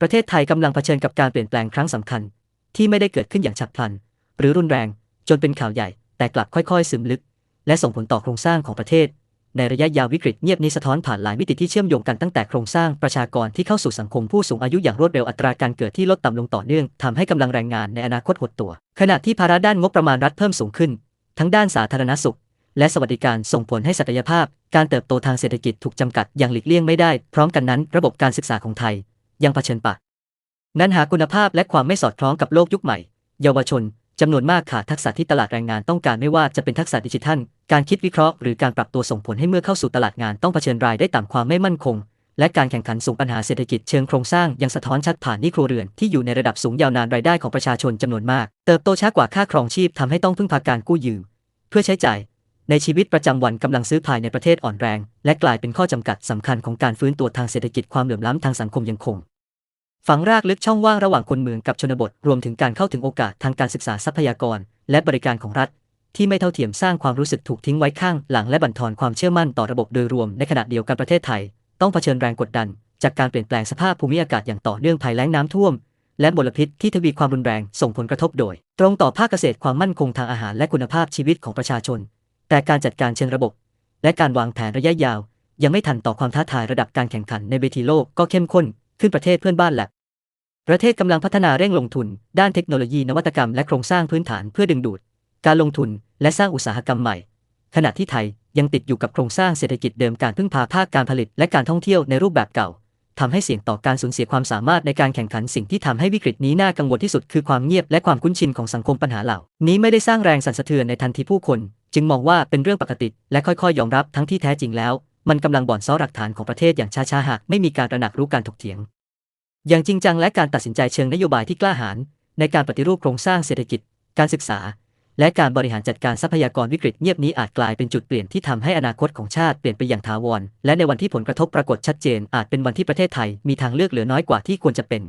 ประเทศไทยกำลังเผชิญกับการเปลี่ยนแปลงครั้งสำคัญ ที่ไม่ได้เกิดขึ้นอย่างฉับพลัน หรือรุนแรง จนเป็นข่าวใหญ่ แต่กลับค่อยๆ ซึมลึก และส่งผลต่อโครงสร้างของประเทศ ในระยะยาววิกฤตเงียบนี้สะท้อนผ่านหลายมิติที่เชื่อมโยงกันตั้งแต่โครงสร้างประชากรที่เข้าสู่สังคมผู้สูงอายุอย่างรวดเร็วอัตราการเกิดที่ลดต่ำลงต่อเนื่องทำให้กำลังแรงงานในอนาคตหดตัว ขณะที่ภาระด้านงบประมาณรัฐเพิ่มสูงขึ้น ทั้งด้านสาธารณสุข และสวัสดิการส่งผลให้ศักยภาพ การเติบโตทางเศรษฐกิจถูกจำกัดอย่างหลีกเลี่ยงไม่ได้ พร้อมกันนั้น ระบบการศึกษาของไทย ยังเผชิญปะนั้นหาคุณภาพและความไม่สอดคล้องกับโลกยุคใหม่ เยาวชนจำนวนมากขาดทักษะที่ตลาดแรงงานต้องการไม่ว่าจะเป็นทักษะดิจิทัล การคิดวิเคราะห์หรือการปรับตัวส่งผลให้เมื่อเข้าสู่ตลาดงานต้องเผชิญรายได้ต่ำความไม่มั่นคง และการแข่งขันสูงปัญหาเศรษฐกิจเชิงโครงสร้างยังสะท้อนชัดผ่านนิครัวเรือนที่อยู่ในระดับสูงยาวนานรายได้ของประชาชนจำนวนมาก เติบโตช้ากว่าค่าครองชีพทำให้ต้องพึ่งพาการกู้ยืม เพื่อใช้จ่าย ในชีวิตประจำวันกำลังซื้อภายในประเทศอ่อนแรง และกลายเป็นข้อจำกัดสำคัญของการฟื้นตัวทางเศรษฐกิจความเหลื่อมล้ำทางสังคมยังคง ฝังรากลึกช่องว่างระหว่างคนเมืองกับชนบท รวมถึงการเข้าถึงโอกาสทางการศึกษาทรัพยากร และบริการของรัฐ ที่ไม่เท่าเทียมสร้างความรู้สึกถูกทิ้งไว้ข้างหลังและบั่นทอนความเชื่อมั่นต่อระบบโดยรวมในขณะเดียวกันประเทศไทย ต้องเผชิญแรงกดดัน จากการเปลี่ยนแปลงสภาพภูมิอากาศอย่างต่อเนื่องภัยแล้งน้ำท่วมและมลพิษที่ทวีความรุนแรงส่งผลกระทบโดย ตรงต่อภาคเกษตรความมั่นคงทางอาหารและคุณภาพชีวิตของประชาชน แต่การจัดการเชิงระบบ และการวางแผนระยะยาว ยังไม่ทันต่อความท้าทายระดับการแข่งขันในเวทีโลกก็เข้มข้นขึ้นประเทศเพื่อนบ้านแหลบประเทศกำลังพัฒนาเร่งลงทุน ด้านเทคโนโลยีนวัตกรรมและโครงสร้างพื้นฐานเพื่อดึงดูด การลงทุนและสร้างอุตสาหกรรมใหม่ ขณะที่ไทยยังติดอยู่กับโครงสร้างเศรษฐกิจเดิมการพึ่งพาภาคการผลิตและการท่องเที่ยวในรูปแบบเก่า ทำให้เสี่ยงต่อการสูญเสียความสามารถในการแข่งขันสิ่งที่ทำให้วิกฤตนี้น่ากังวลที่สุดคือความเงียบและความคุ้นชินของสังคมปัญหาเหล่า นี้ไม่ได้สร้างแรงสั่นสะเทือนในทันทีผู้คน จึงมองว่าเป็นเรื่องปกติและค่อยๆ ยอมรับทั้งที่แท้จริงแล้ว มันกำลังบ่อนซ้อหลักฐานของประเทศอย่างช้าๆหากไม่มีการระหนักรู้การถกเถียง อย่างจริงจังและการตัดสินใจเชิงนโยบายที่กล้าหาญในการปฏิรูปโครงสร้างเศรษฐกิจ การศึกษา และการบริหารจัดการทรัพยากรวิกฤตเงียบนี้อาจกลายเป็นจุดเปลี่ยนที่ทำให้อนาคตของชาติเปลี่ยนไปอย่างถาวร และในวันที่ผลกระทบปรากฏชัดเจนอาจเป็นวันที่ประเทศไทยมีทางเลือกเหลือน้อยกว่าที่ควรจะเป็น